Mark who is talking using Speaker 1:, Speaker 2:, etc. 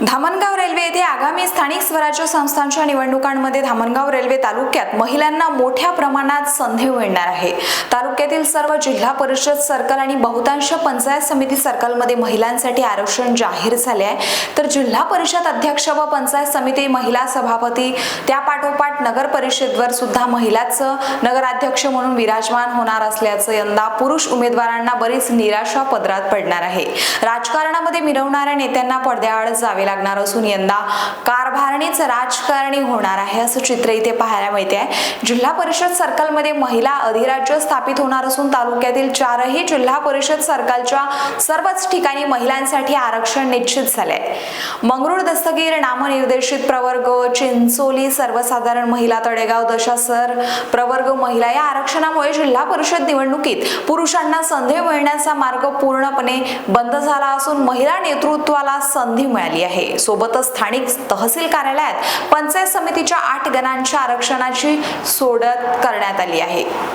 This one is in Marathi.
Speaker 1: धामणगाव रेल्वे येथे आगामी स्थानिक स्वराज्य संस्थांच्या निवडणुकांमध्ये धामणगाव रेल्वे तालुक्यात महिलांना मोठ्या प्रमाणात संधी मिळणार आहे. तालुक्यातील सर्व जिल्हा परिषद सर्कल आणि बहुतांश पंचायत समिती सर्कलमध्ये महिलांसाठी आरक्षण जाहीर झाले आहे तर जिल्हा परिषद अध्यक्ष व पंचायत समिती महिला सभापती त्यापाठोपाठ नगर परिषदवर सुद्धा महिलाचं नगराध्यक्ष म्हणून विराजमान होणार असल्याचं यंदा पुरुष उमेदवारांना बरीच निराशा पदरात पडणार आहे. राजकारणामध्ये मिरवणाऱ्या नेत्यांना पडद्याआड जावे. लागणार असून यंदा कारभारणीच राजकारणी होणार आहे असं चित्र इथे पाहायला मिळते आहे जिल्हा परिषद सर्कलमध्ये महिला अधिराज्य स्थापित होणार असून तालुक्यातील चारही जिल्हा परिषद सर्कलच्या सर्वच ठिकाणी महिलांसाठी आरक्षण निश्चित झाले मंगरूळ दस्तगीर नामनिर्देशित प्रवर्ग चिंचोली सर्वसाधारण महिला तळेगाव दशासर प्रवर्ग महिला या आरक्षणामुळे जिल्हा परिषद निवडणुकीत पुरुषांना संधी मिळण्याचा मार्ग पूर्णपणे बंद झाला असून महिला नेतृत्वाला संधी मिळाली आहे. सोबतच स्थानिक तहसील कार्यालयात पंचायत समितीच्या आठ गणांच्या आरक्षणाची सोडत करण्यात आली आहे.